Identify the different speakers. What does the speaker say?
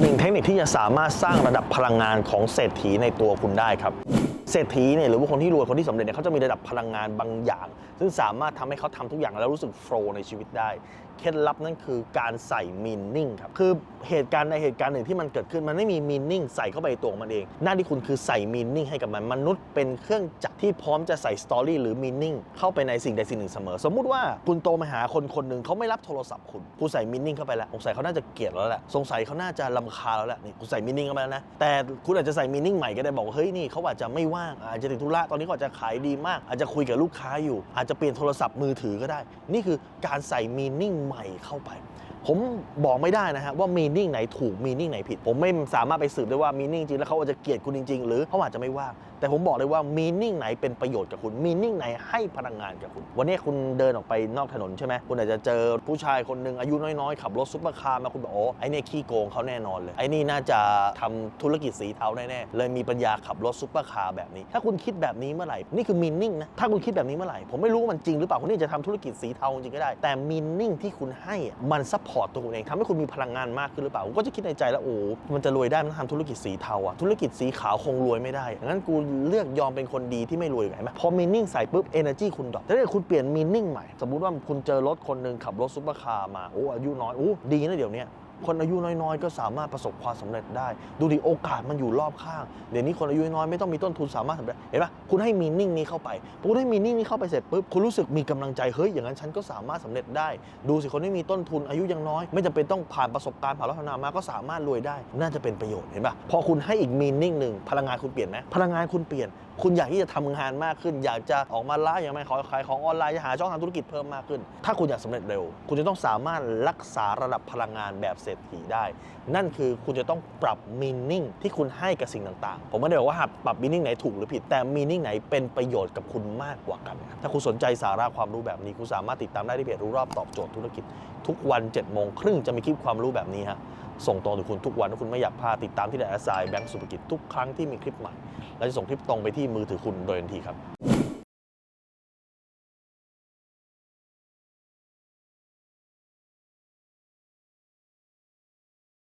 Speaker 1: หนึ่งเทคนิคที่จะสามารถสร้างระดับพลังงานของเศรษฐีในตัวคุณได้ครับ เศรษฐีเนี่ยหรือว่าคนที่รวยคนที่สำเร็จเนี่ยเขาจะมีระดับพลังงานบางอย่าง ซึ่งสามารถทำให้เขาทำทุกอย่างแล้วรู้สึกโฟล์ในชีวิตได้ เคล็ดลับนั่นคือการใส่มีนิ่งครับ คือเหตุการณ์ในเหตุการณ์หนึ่งที่มันเกิดขึ้นมันไม่มีมีนิ่งใส่เข้าไปในตัวของมันเอง หน้าที่คุณคือใส่มีนิ่งให้กับมัน มนุษย์เป็นเครื่องจักรที่พร้อมจะใส่สตอรี่หรือมีนิ่งเข้าไปในสิ่งใดสิ่งหนึ่งเสมอ สมมุติว่าคุณโตมาหาคนคนหนึ่งเขาไม่รับโทรศัพท์คุณคุณใส่มีนิ่งเข้าไปแล้วสงสัยเขาน่าจะเกลียดแล้วแหละสงสัยเขาน่าจะลำคาญแล้วแหละนี่คุณใส่มีนิ่งเข้าไปแล้วนะแต่คุณอาจจะใส่มีนิ่งใหม่ก็ได้บอกว่าเฮ้ยนี่เขาอาจจะไม่วาก อาจจะติดธุระตอนนี้ก็อาจจะขายดีมาก อาจจะคุยกับลูกค้าอยู่ อาจจะเปลี่ยนโทรศัพท์มือถือก็ได้ นี่คือการใส่มีนิ่งใหม่เข้าไป ผมบอกไม่ได้นะฮะว่ามีนิ่งไหนถูกมีนิ่งไหนผิด ผมไม่สามารถไปสืบได้ว่ามีนิ่งจริงแล้วเขาอาจจะเกลียดคุณจริง ๆ หรือเขาอาจจะไม่ว่างแต่ผมบอกเลยว่ามีนิ่งไหนเป็นประโยชน์กับคุณมีนิ่งไหนให้พลังงานกับคุณ วันนี้คุณเดินออกไปนอกถนนใช่ไหมคุณอาจจะเจอผู้ชายคนหนึ่งอายุน้อยๆ ขับรถซุปเปอร์คาร์มาคุณบอกโอ้ไอ้เนี่ยขี้โกงเขาแน่นอนเลยไอ้นี่น่าจะทำธุรกิจสีเทาแน่ๆเลยมีปัญญาขับรถซุปเปอร์คาร์แบบนี้ ถ้าคุณคิดแบบนี้เมื่อไหร่นี่คือมีนิ่งนะถ้าคุณคิดแบบนี้เมื่อไหร่ผมไม่รู้ว่ามันจริงหรือเปล่าคุณนี่จะทำธุรกิจสีเทาจริงก็ได้ แต่มีนิ่งที่คุณให้มันซัพพอร์ตตัวคุณเองทำให้คุณมีพลังงานมากขึ้นหรือเปล่าก็จะคิดในใจแล้วโอ้มันจะรวยได้มันทำธุรกิจสีเทาอะธุรกิจสีขาวคงรวยไม่ได้งั้นกูเลือกยอมเป็นคนดีที่ไม่รวยไงไหมพอมีนิ่งใส่ปุ๊บเอเนอร์จีคุณดรอปแต่ถ้าเกิดคุณเปลี่ยนมีนิ่งใหม่ สมมุติว่าคุณเจอรถคนหนึ่งขับรถซุปเปอร์คาร์มาโอ้อายุน้อยโอ้ดีนะเดี๋ยวนี้ คนอายุน้อยๆ ก็สามารถประสบความสำเร็จได้ ดูดิโอกาสมันอยู่รอบข้าง เดี๋ยวนี้คนอายุน้อยไม่ต้องมีต้นทุนสามารถสำเร็จเห็นปะคุณให้มีนิ่งนี้เข้าไปพอคุณให้มีนิ่งนี้เข้าไปเสร็จปุ๊บคุณรู้สึกมีกำลังใจเฮ้ยอย่างนั้นฉันก็สามารถสำเร็จได้ ดูสิคนที่มีต้นทุนอายุยังน้อย ไม่จำเป็นต้องผ่านประสบการณ์ผ่านรัฐนามาก็สามารถรวยได้ น่าจะเป็นประโยชน์เห็นปะพอคุณให้อีกมีนิ่งหนึ่งพลังงานคุณเปลี่ยนไหมพลังงานคุณเปลี่ยน คุณอยากที่จะทำงานมากขึ้น อยากจะออกมาล่าอย่างไรขอขายของออนไลน์หาช่องทางธุรกิจเพิ่มมากขึ้น ถ้าคุณอยากสำเร็จเร็ว คุณจะต้องสามารถรักษาระดับพลังงานแบบเศรษฐีได้ นั่นคือคุณจะต้องปรับมีนิ่งที่คุณให้กับสิ่งต่างๆ ผมไม่ได้บอกว่าปรับมีนิ่งไหนถูกหรือผิด แต่มีนิ่งไหนเป็นประโยชน์กับคุณมากกว่ากัน ถ้าคุณสนใจสาระความรู้แบบนี้ คุณสามารถติดตามได้ที่เพจรู้รอบตอบโจทย์ธุรกิจ ทุกวัน7จ็ดโมงครึ่งจะมีคลิปความรู้แบบนี้ฮะส่งตรงถึงคุณทุกวันถ้าคุณไม่อยากพลาดติดตามที่แดนแอสไซแบงก์สุภกิจทุกครั้งที่มีคลิปใหม่เราจะส่งคลิปตรงไปที่มือถือคุณโดยทันทีครับ